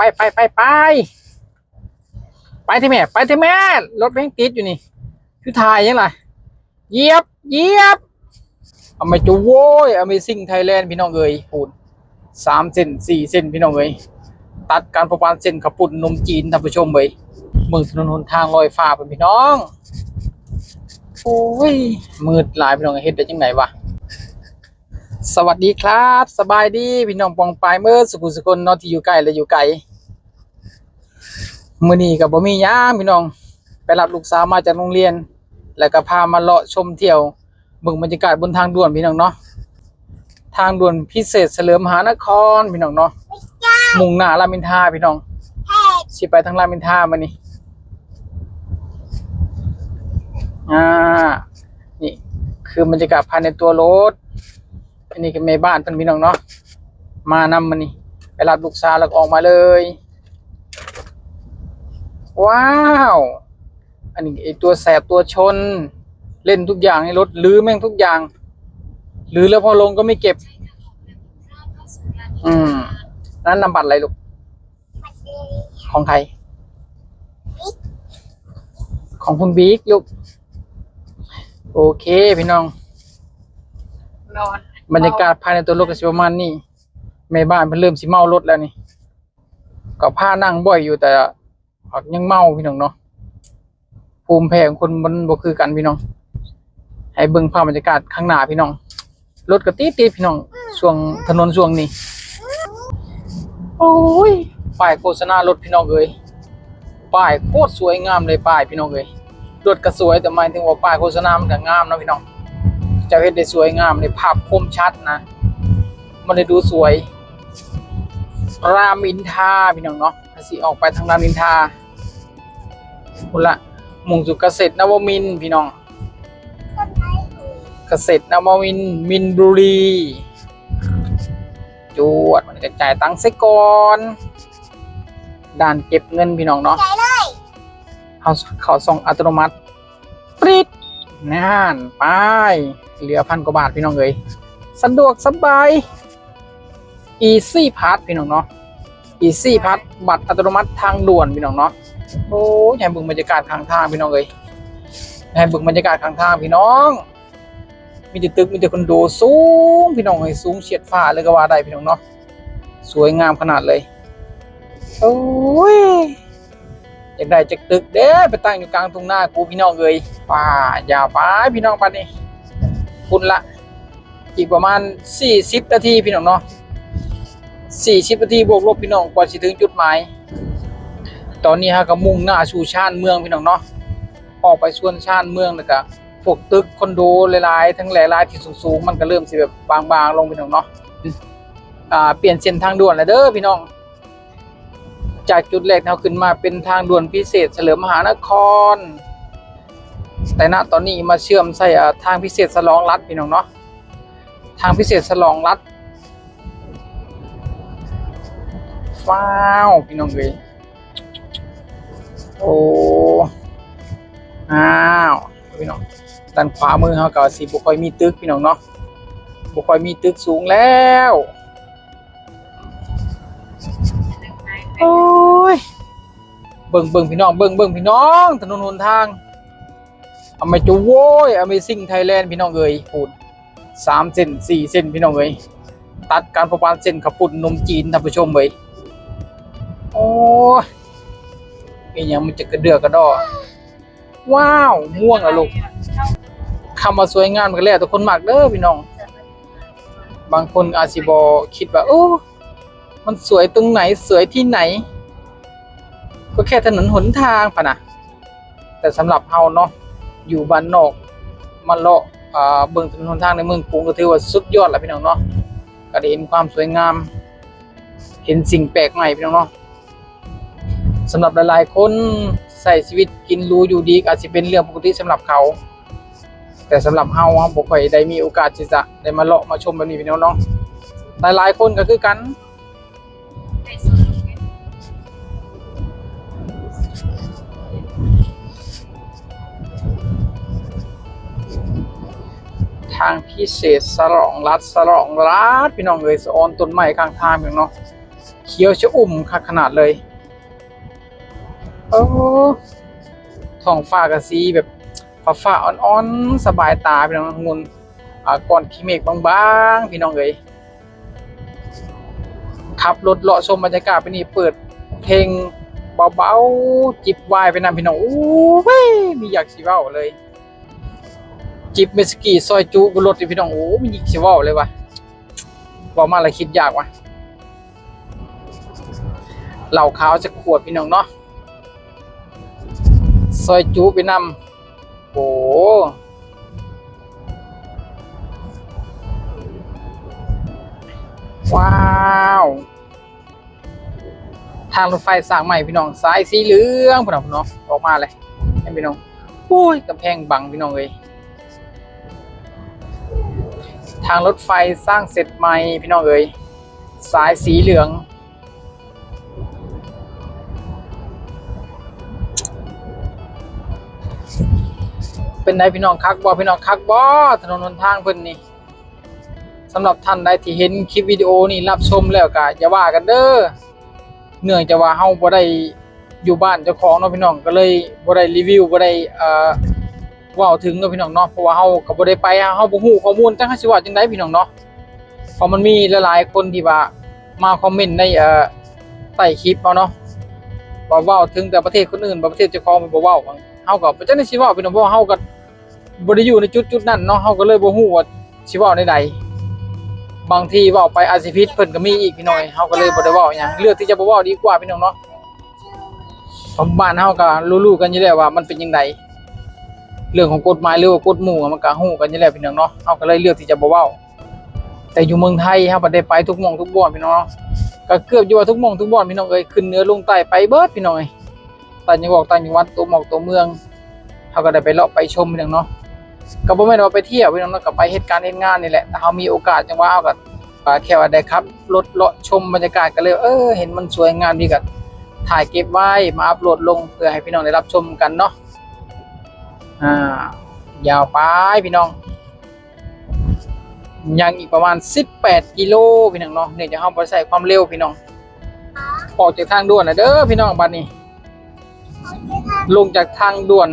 ไปไปไปไปไปที่แม่ ไปที่แม่รถแม่งติดอยู่นี่คือถ่ายยังไงเยียบเยียบอามจูโว้ย Amazing Thailand พี่น้องเอ้ยปูนสามเซนสี่เซนพี่น้องเอ้ยตัดการประมาณเซนขับปุ่นนมจีนท่านผู้ชมเอ้ยเมืองถนนหนทางลอยฟ้าเป็นพี่น้องโอ้ยมืดหลายพี่น้องเฮ็ดได้จังไหนวะสวัสดีครับ สบายดีพี่น้องปองปายเมื่อสุขุสกลเนอที่อยู่ใกล้และอยู่ไกล มื้อนี้ก็บ่มีหยังพี่น้อง ไปรับลูกสาวมาจากโรงเรียน แล้วก็พามาเลาะชมเที่ยวเบิ่งบรรยากาศบนทางด่วนพี่น้องเนาะทางด่วนพิเศษเฉลิมหานครพี่น้องเนาะมุ่งหน้ารามอินทราพี่น้องสิไปทางรามอินทรามานี่อ่านี่คือบรรยากาศภายในตัวรถอันนี้ก็แม่บ้านเพิ่นพี่น้องเนาะมานำมานี่ไปรับลูกสาวแล้วออกมาเลย ว้าว อันนี้ไอตัวแสบตัวชน เล่นทุกอย่างในรถลื้อแม่งทุกอย่างลื้อแล้วพอลงก็ไม่เก็บ อืมนั้นนำบัตรอะไรลูกของใคร ของคุณบิ๊กลูก โอเค พี่น้องนอนบรรยากาศภายในตัวรถก็สิประมาณนี้แม่บ้านเพิ่นเริ่มสิเมารถแล้วนี่ ก็พานั่งบ่อยอยู่แต่ ยังเมาพี่น้องเนาะภูมิแพ้ของคนมันบ่คือกันพี่น้อง ให้เบิ่งภาพบรรยากาศข้างหน้าพี่น้องรถก็ติดติดพี่น้องช่วงถนนช่วงนี้โอ้ยป้ายโฆษณารถพี่น้องเอ้ยป้ายโคตรสวยงามเลยป้ายพี่น้องเอ้ยรถก็สวยแต่หมายถึงว่าป้ายโฆษณามันก็งามนะพี่น้องจะเห็นได้สวยงามในภาพคมชัดนะ มันได้ดูสวย รามอินทาพี่น้องเนาะสิออกไปทางรามอินทา คุณละมุ่งสู่เกษตรนวมินพี่น้อง เกษตรนวมินมินบุรีจวดมันกระจายตังค์ใส่ก่อนด่านเก็บเงินพี่น้องเนาะเขาเขาส่งอัตโนมัติปริดน่านไปเหลือพันกว่าบาทพี่น้องเอ้ยสะดวกสบาย easy pass พี่น้องเนาะ easy pass บัตรอัตโนมัติทางด่วนพี่น้องเนาะโอ้ยให้บิ่งบรรยากาศข้างทางพี่น้องเอ้ยให้บิ่งบรรยากาศข้างทางพี่น้อง มีแต่ตึกมีแต่คอนโดสูงพี่น้องเอ้ยสูงเฉียดฟ้าเลยก็ว่าได้พี่น้องเนาะสวยงามขนาดเลยโอ้ยอยากได้จากตึกเด้ไปตั้งอยู่กลางทุ่งนากูพี่น้องเอ้ยป่าอย่าไปพี่น้องปันนี่คุณละอีกประมาณสี่สิบนาทีพี่น้องเนาะ สี่สิบนาทีบวกลบพี่น้องกว่าจะถึงจุดหมาย ตอนนี้ฮะก็มุ่งหน้าสู่ชานเมืองพี่น้องเนาะออกไปส่วนชานเมืองแล้วก็พวกตึกคอนโดหลายๆทั้งหลายๆที่สูงๆมันก็เริ่มสิแบบบางๆลงพี่น้องเนาะอ่าเปลี่ยนเส้นทางด่วนแล้วเด้อพี่น้อง จากจุดแรกเราขึ้นมาเป็นทางด่วนพิเศษ เฉลิมมหานคร แต่ณตอนนี้มาเชื่อมใส่ทางพิเศษสลองรัฐพี่น้องเนาะทางพิเศษสลองรัฐ ฟ้าวพี่น้องเลยโอ้อ้าวพี่น้องด้านขวามือเขาก็สิบุคอยมีตึกพี่น้องเนาะบุคอยมีตึกสูงแล้วโอ้ยเบิ่งเบิ่งพี่น้องเบิ่งเบิ่งพี่น้อง ถนนหนทางอเมจูโว้ย Amazing Thailand พี่น้องเอ้ยปูนสามเซนสี่เซนพี่น้องเอ้ยตัดการประมาณเซนขับปุ่นนมจีนท่านผู้ชมเอ้ย โอ้ยอีหยังมันจะกระเดือกกระดอว้าวม่วงอะลูกคำว่าสวยงามกันแล้วทุกคนมากเด้อพี่น้อง บางคนอาจสิบอคิดว่าโอ้มันสวยตรงไหนสวยที่ไหน ก็แค่ถนนหนทางปะนะแต่สำหรับเฮาเนาะอยู่บ้านนอกมาเลาะเบิ่งถนนหนทางในเมืองกรุงก็ถือว่าสุดยอดแล้วพี่น้องเนาะก็ได้เห็นความสวยงาม เห็นสิ่งแปลกใหม่พี่น้องเนาะ สำหรับหลายๆ คนใส่ชีวิตกินรู้อยู่ดีอาจจะเป็นเรื่องปกติสำหรับเขา แต่สำหรับเฮาเฮาบ่ค่อยได้มีโอกาสที่จะได้มาเลาะมาชมแบบนี้พี่น้องเนาะหลายๆคนก็คือกันทางพิเศษสลองรัดสลองรัดพี่น้องเอ้ยสะออนต้นไม้ข้างทางพี่น้องเนาะขี่ขียวชะอุ่มขนาดเลย โอ้ท้องฟ้ากับสีแบบฟ้าฟ้าอ่อนๆ สบายตาพี่น้องงุนอ่าก่อนขี้เมฆบางๆ พี่น้องเอ้ยขับรถเลาะชมบรรยากาศไปนี่เปิดเพลงเบาๆ จิบไวน์ไปนำพี่น้องอู้ว้ยมีอยากสิเว้าเลย จิบเมสกี้ซอยจุบนรถพี่น้องโอ้มีอยากสิเว้าเลยวะเว้ามาล้วคิดยากวะเหล่าขาวจะขวดพี่น้องเนาะ ซอยจูไปนำโอ้ว้าว ทางรถไฟสร้างใหม่พี่น้องสายสีเหลืองพี่น้องพี่น้องออกมาเลยให้พี่น้องโอ้ยกำแพงบังพี่น้องเลยทางรถไฟสร้างเสร็จใหม่พี่น้องเอ้ยสายสีเหลือง เป็นไดพี่น้องคักบอพี่น้องคักบอถนนหนทางเพิ่นนี่สำหรับท่านใดที่เห็นคลิปวิดีโอนี่รับชมแล้วก็อย่าว่ากันเด้อเนื่องจากว่าเฮาบ่ได้อยู่บ้านเจ้าของเนาะพี่น้องก็เลยบ่ได้รีวิวบ่ได้เอ่อว้าถึงเนาะพี่น้องเนาะเพราะว่าเฮาก็บ่ได้ไปเฮาบ่ฮู้ข้อมูลจังสิว่าจังไดพี่น้องเนาะเพราะมันมีหลายๆคนที่ว่ามาคอมเมนต์ในเอ่อใต้คลิปเอาเนาะว่าเว้าถึงแต่ประเทศคนอื่นบ่ประเทศเจ้าของมันบ่เว้า เฮาก็บ่จังได๋สิเว้าพี่น้องเพราะว่าเฮาก็บ่ได้อยู่ในจุดจุดๆนั้นเนาะเฮาก็เลยบ่ฮู้ว่าสิเว้าในใดบางทีเว้าไปอาจสิผิดเพิ่นก็มีอีกพี่น้อยเฮาก็เลยบ่ได้เว้าหยังเลือกที่จะบ่เว้าดีกว่าพี่น้องเนาะเพราะบ้านเฮาก็รู้ๆกันอยู่แล้วว่ามันเป็นจังไดเรื่องของกฎหมายหรือว่ากฎหมู่มันก็ฮู้กันอยู่แล้วพี่น้องเนาะเฮาก็เลยเลือกที่จะบ่เว้าแต่อยู่เมืองไทยเฮาบ่ได้ไปทุกหม่องทุกบ่อนพี่น้องก็เกือบอยู่ว่าทุกหม่องทุกบ่อนพี่น้องเอ้ยขึ้นเหนือลงใต้ไปเบิดพี่น้องเอ้ย ต่างจังหวัดต่างจังหวัดตัวหมอกตัวเมืองเฮาก็ได้ไปเลาะไปชมพี่น้องเนาะก็บ่แม่นว่าไปเที่ยวพี่น้องเนาะก็ไปเฮ็ดการณ์เฮ็ดงานนี่แหละแต่เฮามีโอกาสจังว่าเฮาก็ก็แค่ว่าได้ครับรถเลาะชมบรรยากาศก็เลยเออเห็นมันสวยงามดีก็ถ่ายเก็บไว้มาอัปโหลดลงเพื่อให้พี่น้องได้รับชมกันเนาะอ่ายาวไปพี่น้อง ยังอีกประมาณ 18 กิโลพี่น้องเนาะเนี่ยจะเฮาบ่ใส่ความเร็วพี่น้องออกจากทางด่วนนะเด้อพี่น้องบัดนี้ ลงจากทางด่วน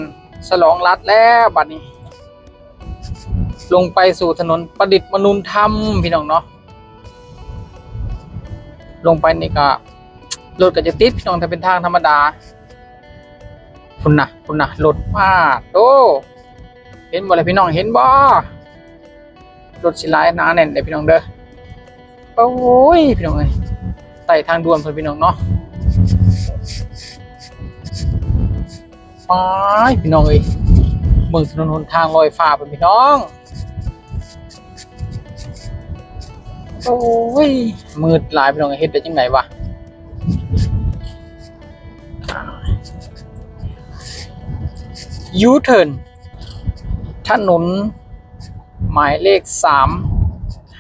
ฉลองรัฐแล้วบัดนี้ ลงไปสู่ถนนประดิษฐ์มนุนธรรมพี่น้องเนาะลงไปนี่ก็รถก็จะติดพี่น้องถ้าเป็นทางธรรมดาคุณนะคุณนะรถพาดโตเห็นบ่เลยพี่น้องเห็นบ่รถสิหลายหนาแน่นเลยพี่น้องเด้อโอ้ยพี่น้องเอ้ยไต่ทางด่วนเพิ่นพี่น้องเนาะ ไปพี่น้องเอ้ยเมืองถนนหนทางลอยฟ้าเพิ่นพี่น้อง โอ้ย มืดหลายไปลองเฮ็ดได้จังไงวะยูเทิร์นถนน หมายเลขสาม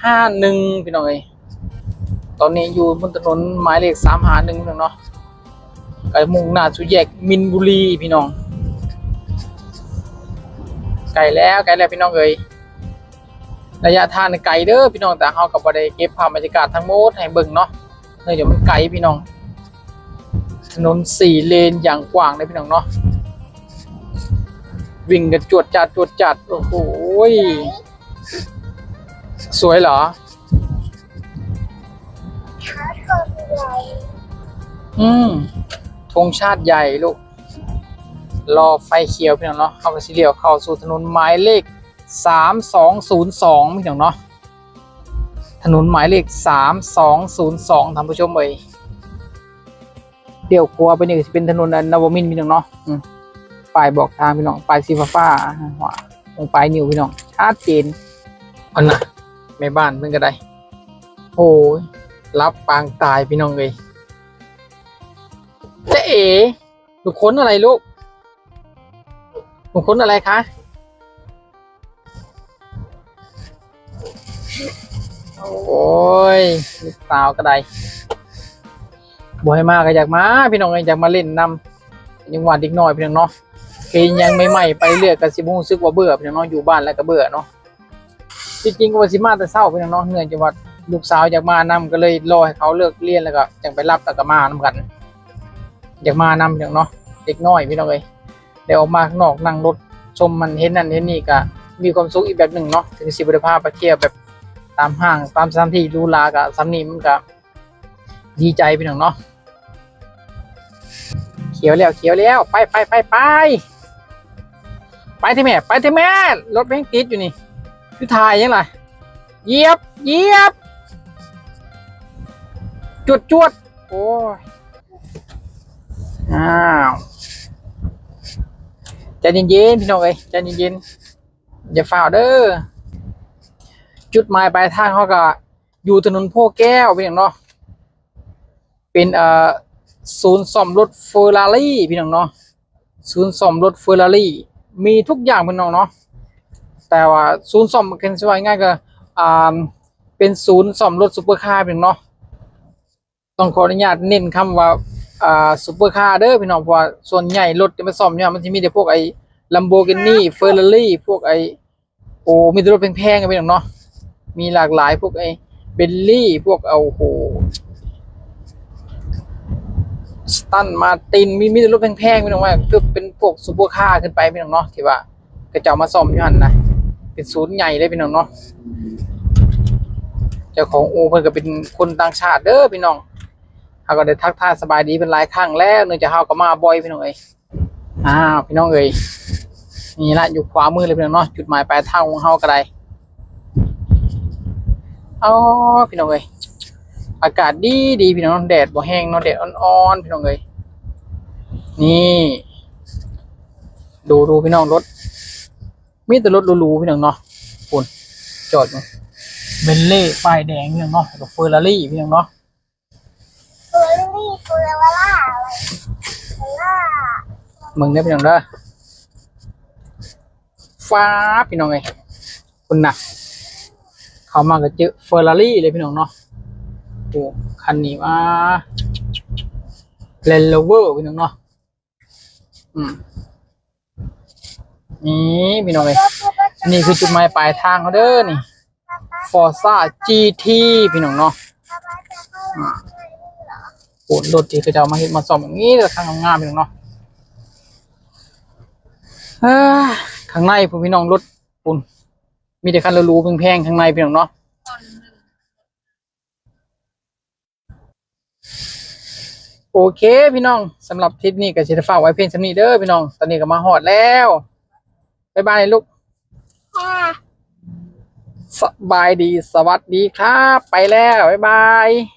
ห้าหนึ่งพี่น้องเอ้ยตอนนี้อยู่บนถนนหมายเลขสามห้าหนึ่งพี่น้องเนาะ ไก่มุ่งหน้าสู่แยกมินบุรีพี่น้องไกลแล้วไกลแล้วพี่น้องเอ้ยระยะทางนี่ไกลเด้อพี่น้องแต่เฮาก็บ่ได้เก็บภาพบรรยากาศทั้งหมดให้เบิ่งเนาะเนื่องจากมันไกลพี่น้อง ถนนสี่เลนอย่างกว้างเลยพี่น้องเนาะวิ่งกันจวดจัดจวดจัดโอ้โหสวยเหรออืม งชาติใหญ่ลูกรอไฟเขียวพี่น้องเนาะเข้าไปสิเลียวเข้าสู่ถนนหมายเลขสามสองศูนย์สองพี่น้องเนาะถนนหมายเลขสามสองศูนย์สองท่านผู้ชมเอ่ยเดี๋ยวครัวไปนี่ก็สิเป็นถนนนวมินทร์พี่น้องเนาะอืมป้ายบอกทางพี่น้องป้ายสีฟ้าๆว่าตรงปลายนิ้วพี่น้องชัดเจนอันน่ะแม่บ้านเพิ่นก็ได้โอ้ยรับปางตายพี่น้องเลย เจ๊เอ๋หนูค้นอะไรลูกหนูค้นอะไรคะโอ้ยลูกสาวก็ได้บ่ให้มาก็อยากมา พี่น้องอยากมาเล่นนำยังหวานเด็กน้อยพี่น้องเนาะเคยยังไม่ใหม่ไปเรื่อยก็สิบ่รู้สึกว่าเบื่อพี่น้องเนาะอยู่บ้านแล้วก็เบื่อเนาะจริงๆก็ว่าสิมาแต่เช้าพี่น้องเนาะเนื่องจากว่าลูกสาวอยากมานำก็เลยรอให้เขาเลิกเรียนแล้วก็จังไปรับแล้วก็มานำกัน อยากมานำอย่างเนาะเด็กน้อยพี่น้องเอ้ยเดี๋ยวออกมาข้างนอกนั่งรถชมมันเห็นนั่นเห็นนี่ก็มีความสุขอีกแบบหนึ่งเนาะถึงสิบริภาพไปเที่ยวแบบตามห้างตามสถานที่รูหรากับซ้ำนี่มันก็ดีใจพี่น้องเนาะเขียวแล้วเขียวแล้วไปไปไปไปไปที่แม่ ไปที่แม่รถแม่งติดอยู่นี่คือถ่ายยังไงเยียบเยียบจวดจวดโอ้ย อ้าวใจเย็นๆพี่น้องเอ้ยใจเย็นๆอย่าฝ่าเด้อจุดหมายปลายทางเขาก็อยู่ถนนโพแก้วพี่น้องเนาะเป็นเอ่อศูนย์ซ่อมรถเฟอร์รารี่พี่น้องเนาะศูนย์ซ่อมรถเฟอร์รารี่มีทุกอย่างพี่น้องเนาะแต่ว่าศูนย์ซ่อมกันสวยง่ายก็อ่าเป็นศูนย์ซ่อมรถซุปเปอร์คาร์พี่น้องเนาะต้องขออนุญาตเน้นคำว่า อ่าซุปเปอร์คาร์เด้อพี่น้องเพราะว่าส่วนใหญ่รถที่มาซ่อมเนี่ยมันจะมีแต่พวกไอ้ลัมโบกินี่เฟอร์รารี่พวกไอ้โอ้มีแต่รถแพงๆกันพี่น้องเนาะมีหลากหลายพวกไอ้เบลลี่พวกเอาโหสตันมาตินมีมีแต่รถแพงๆพี่น้องว่าคือเป็นพวกซุปเปอร์คาร์ขึ้นไปพี่น้องเนาะที่ว่ากระเจ้ามาซ่อมอยู่หันนะเป็นศูนย์ใหญ่เลยพี่น้องเนาะเจ้าของโอเพิ่นก็เป็นคนต่างชาติเด้อพี่น้อง เขาก็ได้ทักทายสบายดีเป็นหลายครั้งแล้วเนื่องจากเขาก็มาบ่อยพี่น้องเอ้ยอ้าวพี่น้องเอ้ยนี่ละอยู่ขวามือเลยพี่น้องเนาะจุดหมายปลายทางของเขาก็ได้อ๋อพี่น้องเอ้ยอากาศดีดีพี่น้องแดดบ่แห้งเนาะแดดอ่อนๆพี่น้องเอ้ยนี่ ดูดูพี่น้องรถมีแต่รถรูๆพี่น้องเนาะปุ่นจอดอยู่เบนเล่ป้ายแดงพี่น้องเนาะกับเฟอร์รารี่พี่น้องเนาะ รี่เวล่าเฟอร์ล่ามึงได้พี่น้องด้อฟ้าพี่น้องไงคุณนะเขามากับเจอเฟอร์รารี่เลยพี่น้องเนาะโอ้คันนี้มาเลนโลเวอร์พี่น้องเนาะอืมนี่พี่น้องเลยนี่คือจุดหมายปลายทางเขาเด้อนี่ฟอร์ซ่า GT พี่น้องเนาะ อ่าโอ้รถที่เขาจะเอามาเฮ็ดมาซ่อมอย่างนี้แต่ข้างงามๆพี่น้องเนาะเอ้อข้างในพวกพี่น้องรถปุ่นมีแต่คันหรูๆแพงๆข้างในพี่น้องเนาะตอนหนึ่งโอเค พี่น้องสำหรับทริปนี้ก็จะฝากไว้เพียงเท่านี้เด้อพี่น้อง ตอนนี้ก็มาฮอดแล้วบ๊ายบายลูกค่ะสบายดีสวัสดีครับ ไปแล้ว บ๊ายบาย